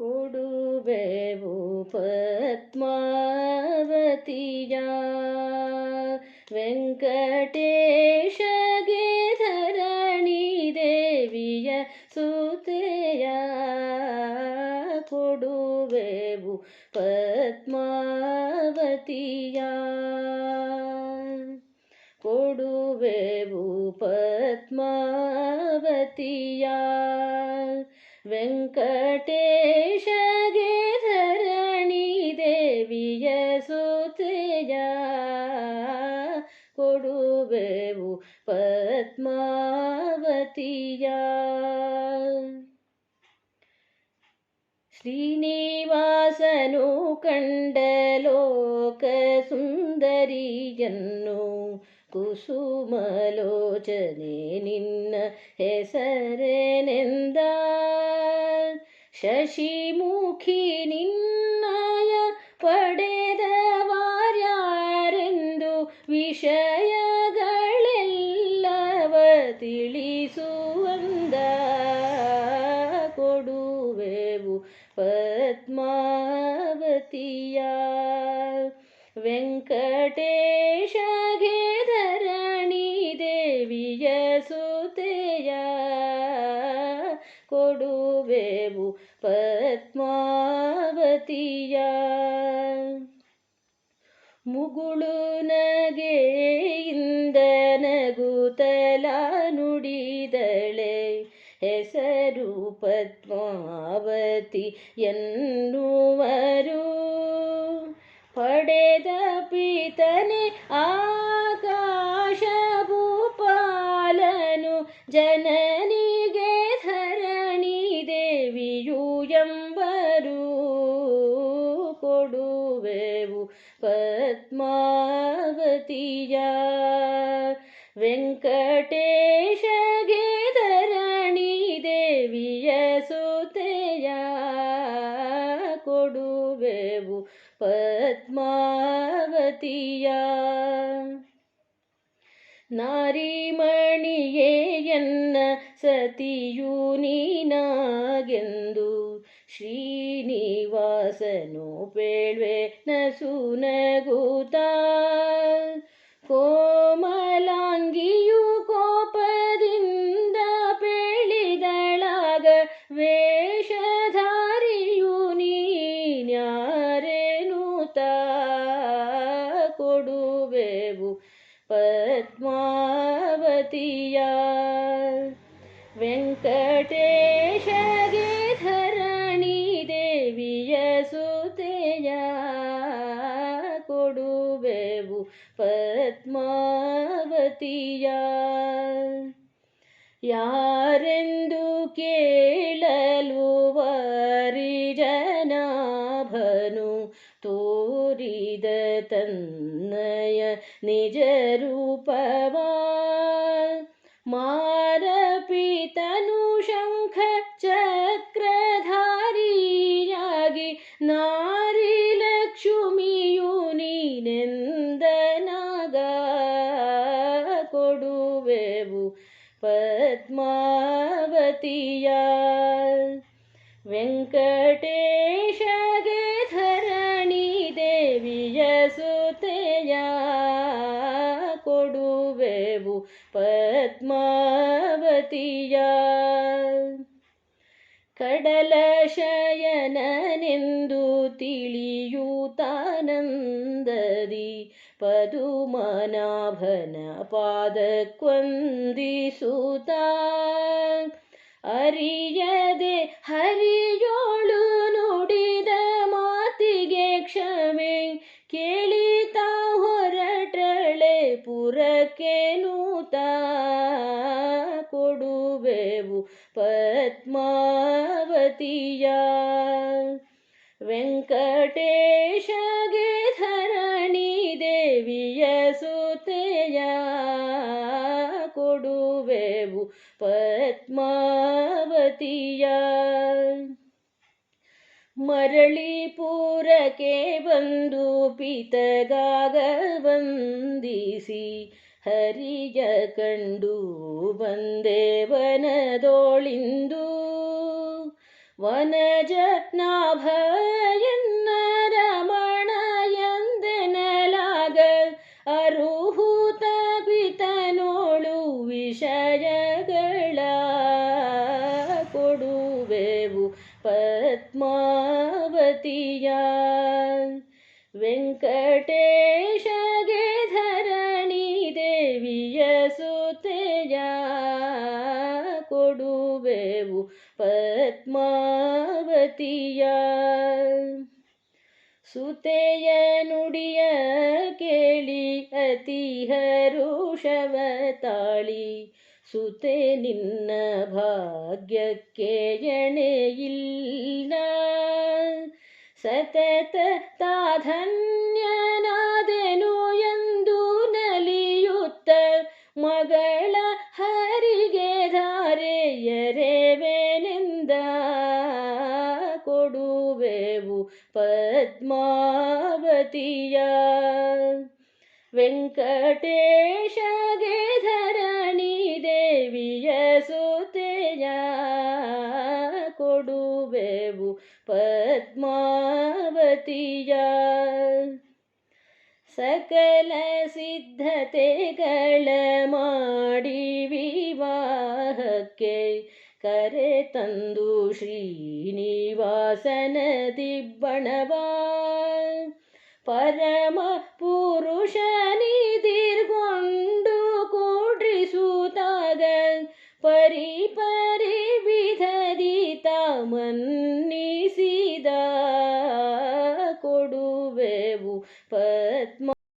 कुडुवेबुपद्मावतीया वेङ्कटे शगे धरणी देव्या सुया कोडुवेबुपद्मावतीया कोडुबेबुपद्मावतीया वेङ्कटे ಕೊಡುವೆವು ಪದ್ಮಾವತಿಯ ಶ್ರೀನಿವಾಸನು ಕಂಡ ಲೋಕ ಸುಂದರಿಯನ್ನು ಕುಸುಮಲೋಚನೆ ನಿನ್ನ ಹೆಸರೇನೆಂದ ಶಶಿಮುಖಿ ನಿನ್ನಯ ಪಡೆದವಾರ್ಯಾರೆಂದು ಪದ್ಮಾವತಿಯ ವೆಂಕಟೇಶ ಧರಣಿ ದೇವಿಯ ಸುತೆಯ. ಕೊಡುವೆವು ಪದ್ಮಾವತಿಯ. ಮುಗುಳು ನಗೆಯಿಂದ ಹೆಸರು ಎನ್ನುವರು. ಪಡೆದ ಪಿತನೆ ಆಕಾಶ ಭೂಪಾಲನು ಜನನಿಗೆ ಧರಣಿ ದೇವಿಯು ಎಂಬರು. ಕೊಡುವೆವು ಪದ್ಮಾವತಿಯ ವೆಂಕಟೇಶಗೆ ನಾರಿಮಣಿಯೇ ಎನ್ನ ಸತಿಯು ನೀನಾಗೆಂದು ಶ್ರೀನಿವಾಸನು ಪೇಳ್ವೆ ನಸುನಗುತ್ತ ಯಾರೆಂದು ಕೇಳಲು ವಾರಿಜನಾಭನು ತೋರಿದ ತನ್ನಯ ನಿಜ ರೂಪವ ಮಾರಪಿತನು ಶಂಖ ಚಕ್ರಧಾರಿಯಾಗಿ ನಾರಿ ಲಕ್ಷ್ಮಿಯು ನೀನೆಂದನಾಗ ಕೊಡುವೆವು पद्मावतिया वेङ्कटेशगे धरणी देवी यसुतया कोडु बेबु ತಿಳಿಯೂತಾನಂದದಿ ಪದುಮನಾಭನ ಪಾದಕ್ವಂದಿಸುತ್ತ ಅರಿಯದೆ ಹರಿಯೋಳು ನುಡಿದ ಮಾತಿಗೆ ಕ್ಷಮೆ ಕೇಳಿತಾ ಹೊರಟಳೆ ಪುರಕ್ಕೆ ನೂತ. ಕೊಡುವೆವು ಪದ್ಮಾವತಿಯ ವೆಂಕಟೇಶಗೆ ಕೊಡುವೆವು ಮರಳಿ ಮರಳಿಪುರಕ್ಕೆ ಬಂದು ಪಿತಗಾಗ ವಂದಿಸಿ ಹರಿಯ ಕಂಡು ಬಂದೇವನದೋಳಿಂದು. ವನಜ ಪದ್ಮಾವತಿಯ ವೆಂಕಟೇಶಗೆ ಧರಣಿ ದೇವಿಯ ಸುತೆಯ ಕೊಡುವೆವು ಪದ್ಮಾವತಿಯ. ಸುತೆಯ ನುಡಿಯ ಕೇಳಿ ಅತಿ ಹರುಷವ ತಾಳಿ, ಸುತೆ ನಿನ್ನ ಭಾಗ್ಯಕ್ಕೆ ಎಣೆಯಿಲ್ಲ. ಸತತ ತಾಧನ್ಯನಾದೆನು ಎಂದು ನಲಿಯುತ್ತ ಮಗಳ ಹರಿಗೆ ಧಾರೆಯರೆವೆನೆಂದ ಕೊಡುವೆವು ಪದ್ಮಾವತಿಯ. ವೆಂಕಟೇಶಗೆ ಧರಣಿ ದೇವಿಯ ಸುತೆಯ ಕೊಡುವೆವು ಪದ್ಮಾವತಿಯ ಸಕಲ ಸಿದ್ಧತೆಗಳ ಮಾಡಿ ವಿವಾಹಕ್ಕೆ ಕರೆ ತಂದು ಶ್ರೀನಿವಾಸನ ದಿಬ್ಬಣವ